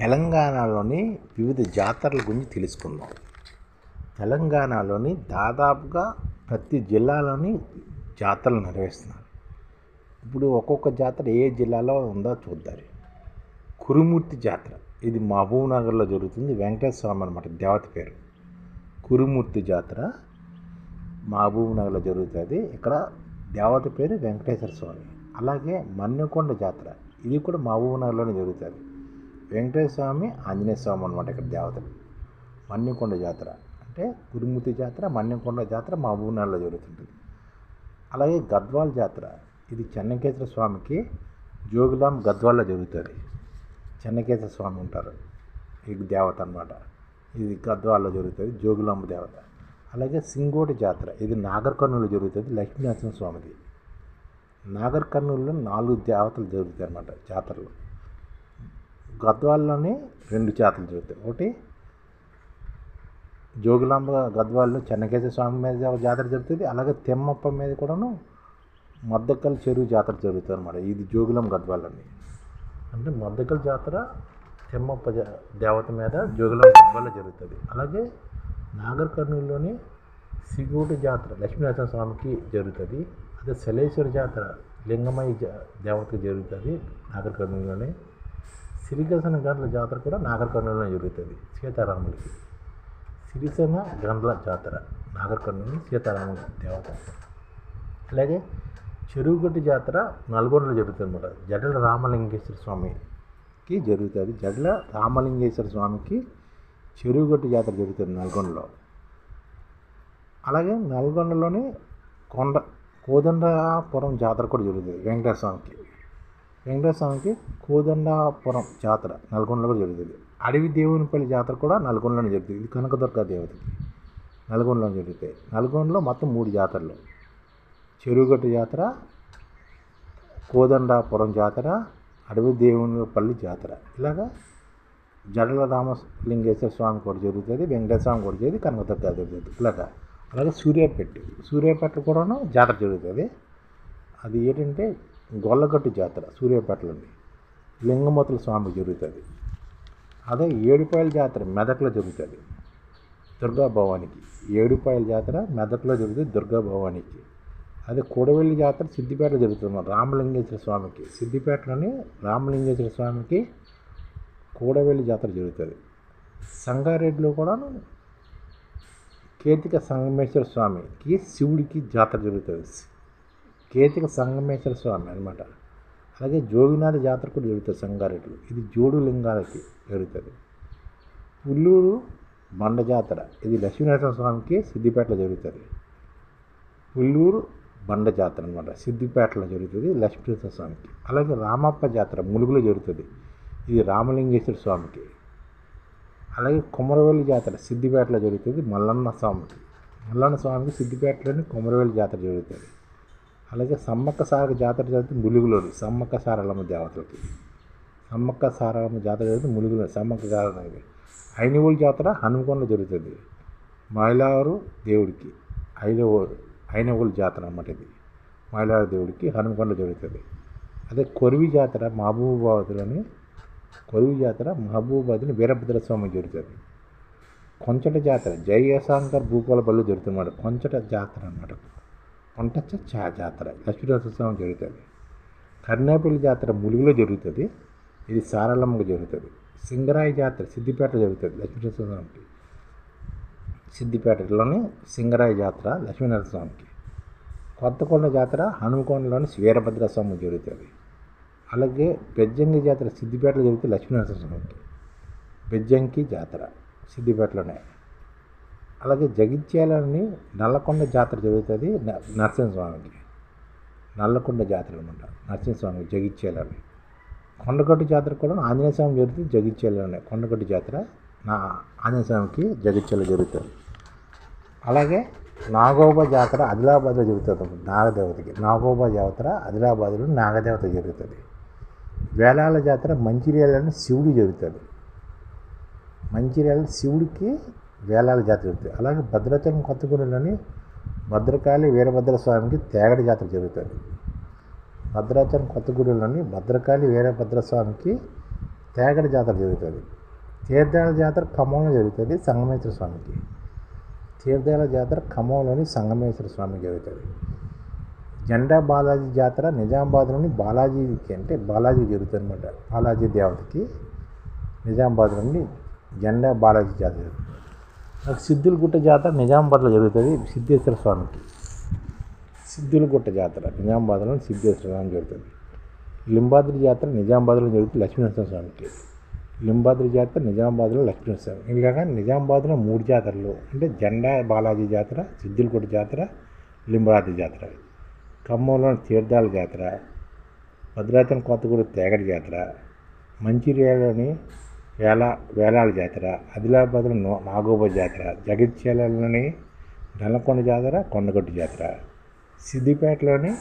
తెలంగాణలోని వివిధ జాతరల గురించి తెలుసుకుందాం. తెలంగాణలోని దాదాపుగా ప్రతి జిల్లాలోని జాతరలు నిర్వహిస్తున్నారు. ఇప్పుడు ఒక్కొక్క జాతర ఏ జిల్లాలో ఉందో చూద్దాం. కురుమూర్తి జాతర. ఇది మహబూబ్ నగర్లో జరుగుతుంది. వెంకటేశ్వర స్వామి అనమాట దేవత పేరు. కురుమూర్తి జాతర మహబూబ్ నగర్లో జరుగుతుంది. ఇక్కడ దేవత పేరు వెంకటేశ్వర స్వామి. అలాగే మన్నెకొండ జాతర. ఇది కూడా మహబూబ్ నగర్లోనే జరుగుతుంది. వెంకటేశ్వర స్వామి ఆంజనేయ స్వామి అనమాట ఇక్కడ దేవతలు. మన్యంకొండ జాతర. అంటే గురుమూర్తి జాతర మన్యంకొండ జాతర మహబూబ్ నగర్లో జరుగుతుంటుంది. అలాగే గద్వాల్ జాతర. ఇది చెన్నకేశ్వర స్వామికి జోగులాం గద్వాల్లో జరుగుతుంది. చెన్నకేశ్వర స్వామి ఉంటారు. ఇది దేవత అనమాట ఇది గద్వాల్లో జరుగుతుంది జోగులాంబ దేవత. అలాగే సింగోటి జాతర. ఇది నాగర్ కర్నూలు జరుగుతుంది లక్ష్మీనరసింహ స్వామిది. నాగర్ కర్నూలులో నాలుగు దేవతలు జరుగుతాయి అన్నమాట జాతరలు. గద్వాల్లోనే రెండు జాతరలు జరుగుతాయి. ఒకటి జోగులాంబ గద్వాల్లో చెన్నకేశ్వర స్వామి మీద ఒక జాతర జరుగుతుంది. అలాగే తెమ్మప్ప మీద కూడాను మద్దకల్ చెరువు జాతర జరుగుతుంది అనమాట ఇది జోగులాంబ గద్వాలని అంటే మద్దకల్ జాతర తెమ్మప్ప దేవత మీద జోగులాంబ గద్వాల్లో జరుగుతుంది. అలాగే నాగర్ కర్నూలులోని సిగోటి జాతర లక్ష్మీనరసింహ స్వామికి జరుగుతుంది. అదే శలేశ్వర జాతర లింగమయ్య జా- దేవతకి జరుగుతుంది నాగర్ కర్నూలులోనే సిరిగసన గంటల జాతర కూడా నాగర్కర్ణంలో జరుగుతుంది సీతారాముడికి సిరిసేన గండ్ల జాతర నాగర్ సీతారాముడి దేవత. అలాగే చెరువుగట్టు జాతర నల్గొండలో జరుగుతుంది అన్నమాట జడల రామలింగేశ్వర స్వామికి జరుగుతుంది. జడల రామలింగేశ్వర స్వామికి చెరువుగట్టు జాతర జరుగుతుంది నల్గొండలో. అలాగే నల్గొండలోని కొండ కోదండపురం జాతర కూడా జరుగుతుంది వెంకటేశ్వర స్వామికి. వెంకటేశ్వర స్వామికి కోదండాపురం జాతర నల్గొండలో కూడా జరుగుతుంది అడవి దేవునిపల్లి జాతర కూడా నల్గొండలోనే జరుగుతుంది ఇది కనకదుర్గ దేవతకి నల్గొండలో జరుగుతాయి నల్గొండలో మొత్తం మూడు జాతరలు. చెరువుగట్టు జాతర కోదండాపురం జాతర అడవి దేవునిపల్లి జాతర. ఇలాగా జడల రామలింగేశ్వర స్వామి కూడా జరుగుతుంది వెంకటేశ్వర స్వామి కూడా జరుగుతుంది కనకదుర్గ జరుగుతుంది. ఇలాగా. అలాగే సూర్యాపేట. సూర్యాపేట కూడాను జాతర జరుగుతుంది. అది ఏంటంటే గొల్లగట్టు జాతర సూర్యాపేటలోని లింగమతుల స్వామి జరుగుతుంది. అదే ఏడుపాయల జాతర మెదక్లో జరుగుతుంది. దుర్గా భవానికి ఏడుపాయల జాతర మెదక్లో జరుగుతుంది దుర్గా భవానికి. అదే కూడవెల్లి జాతర సిద్దిపేటలో జరుగుతుంది. రామలింగేశ్వర స్వామికి సిద్దిపేటలోని రామలింగేశ్వర స్వామికి కూడవెల్లి జాతర జరుగుతుంది. సంగారెడ్డిలో కూడా కేతిక సంగమేశ్వర స్వామికి శివుడికి జాతర జరుగుతుంది. కేతిక సంగమేశ్వర స్వామి అనమాట అలాగే జోగినాథ జాతర కూడా జరుగుతుంది సంగారెడ్డిలో. ఇది జోడు లింగాలకి జరుగుతుంది. పుల్లూరు బండ జాతర. ఇది లక్ష్మీనరసింహ స్వామికి సిద్దిపేటలో జరుగుతుంది. పుల్లూరు బండ జాతర అనమాట సిద్దిపేటలో జరుగుతుంది లక్ష్మీనరసింహ స్వామికి. అలాగే రామప్ప జాతర ములుగులో జరుగుతుంది. ఇది రామలింగేశ్వర స్వామికి. అలాగే కుమరవెల్లి జాతర సిద్దిపేటలో జరుగుతుంది మల్లన్న స్వామికి. మల్లన్న స్వామికి సిద్దిపేటలోని కొమరవెల్లి జాతర జరుగుతుంది. అలాగే సమ్మక్క సారక జాతర జరుగుతుంది ములుగులోని సమ్మక్క సారలమ్మ దేవతలకి. సమ్మక్క సారలమ్మ జాతర జరుగుతుంది ములుగులో సమ్మక్క సారలమ్మ ఐనవోలు జాతర హనుమకొండలో జరుగుతుంది. మైలారు దేవుడికి ఐదవ ఐనవోలు జాతర అన్నమాట ఇది. మైలారు దేవుడికి హనుమకొండ జరుగుతుంది. అదే కొరివి జాతర మహబూబాబాద్లోని కొరివి జాతర మహబూబాబాద్ని వీరభద్ర స్వామి జరుగుతుంది. కొంచట జాతర జయశంకర్ భూపాలపల్లి జరుగుతుంది అన్నమాట కొంచట జాతర అన్నమాట. కొంటచ్చ చా జాతర. లక్ష్మీనరసింహ స్వామి జరుగుతుంది. కర్ణాపల్లి జాతర ములుగులో జరుగుతుంది. ఇది సారళమ్మకు జరుగుతుంది. సింగరాయి జాతర సిద్దిపేటలో జరుగుతుంది లక్ష్మీనరసింహ స్వామికి సిద్దిపేటలోని సింగరాయి జాతర లక్ష్మీనరసింహస్వామికి. కొత్తకొండ జాతర హనుమకొండలోని వీరభద్ర స్వామి జరుగుతుంది. అలాగే బెజ్జంగి జాతర సిద్దిపేటలో జరిగితే లక్ష్మీనరసింహ స్వామికి బెజ్జంకి జాతర సిద్దిపేటలోనే. అలాగే జగిత్యాలని నల్లకొండ జాతర జరుగుతుంది న- నరసింహస్వామికి. నల్లకొండ జాతర అనమాట నరసింహస్వామి జగిత్యాలని. కొండగట్టు జాతర కూడా ఆంజనేయ స్వామి జరుగుతుంది జగిత్యాలలోనే. కొండగట్టు జాతర నా ఆంజనేయ స్వామికి జగిత్యాల జరుగుతుంది. అలాగే నాగోబా జాతర ఆదిలాబాద్లో జరుగుతుంది నాగదేవతకి. నాగోబా జాతర ఆదిలాబాద్లో నాగదేవత జరుగుతుంది. వేలాల జాతర మంచిర్యాలని శివుడు జరుగుతుంది. మంచిర్యాల శివుడికి వేలాల జాతర జరుగుతుంది అలాగే భద్రాచలం కొత్తగూడెంలోని భద్రకాళి వీరభద్ర స్వామికి తేగడ జాతర జరుగుతుంది. భద్రాచలం కొత్తగూడెంలోని భద్రకాళి వీరభద్ర స్వామికి తేగడ జాతర జరుగుతుంది. తీర్థాల జాతర ఖమ్మంలో జరుగుతుంది సంగమేశ్వర స్వామికి. తీర్థాల జాతర ఖమ్మంలోని సంగమేశ్వర స్వామికి జరుగుతుంది. జెండా బాలాజీ జాతర నిజామాబాద్లోని బాలాజీకి అంటే బాలాజీ జరుగుతుంది అనమాట బాలాజీ దేవతకి నిజామాబాద్ నుండి జెండా బాలాజీ జాతర జరుగుతుంది. నాకు సిద్ధులగుట్ట జాతర నిజామాబాద్లో జరుగుతుంది సిద్ధేశ్వర స్వామికి. సిద్ధులగుట్ట జాతర నిజామాబాద్లో సిద్ధేశ్వర స్వామి జరుగుతుంది. లింబాద్రి జాతర నిజామాబాద్లో జరుగుతుంది లక్ష్మీనరసింహ స్వామికి. లింబాద్రి జాతర నిజామాబాద్లో లక్ష్మీనరసింహ స్వామి. ఇలాగా నిజామాబాద్లో మూడు జాతరలు అంటే జెండా బాలాజీ జాతర సిద్ధులగుట్ట జాతర లింబాద్రి జాతర. ఖమ్మంలో తీర్థాల జాతర భద్రాచలం కొత్తగూడ తేగడి జాతర మంచిర్యాలలోని వేల వేలాల జాతర ఆదిలాబాద్లో నో నాగోబా జాతర జగిత్యాలలోని నల్లకొండ జాతర కొండగట్టు జాతర. సిద్దిపేటలోని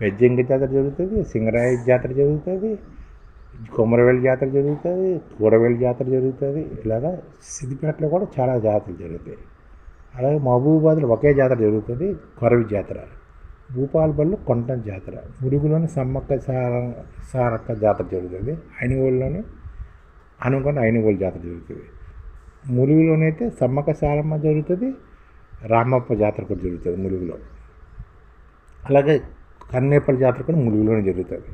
పెజ్జంగి జాతర జరుగుతుంది సింగరాయ జాతర జరుగుతుంది కొమరవేలి జాతర జరుగుతుంది కూడవేలి జాతర జరుగుతుంది ఇలాగా సిద్దిపేటలో కూడా చాలా జాతరలు జరుగుతాయి. అలాగే మహబూబాబాద్లో ఒకే జాతర జరుగుతుంది కొరవి జాతర. భూపాలపల్లి కొంటం జాతర. మురుగులోని సమ్మక్క సార సారక్క జాతర జరుగుతుంది ఐనుగోలులోని హనుమకొండ ఐనుగోలు జాతర జరుగుతుంది. ములుగులోనైతే సమ్మక సారమ్మ జరుగుతుంది రామప్ప జాతర కూడా జరుగుతుంది ములుగులో. అలాగే కన్నేపల్లి జాతర కూడా ములుగులోనే జరుగుతుంది.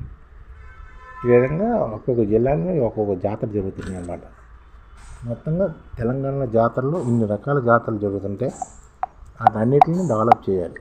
ఈ విధంగా ఒక్కొక్క జిల్లాలో ఒక్కొక్క జాతర జరుగుతుంది అన్నమాట. మొత్తంగా తెలంగాణలో జాతరలో ఇన్ని రకాల జాతరలు జరుగుతుంటే అన్నిటిని డెవలప్ చేయాలి.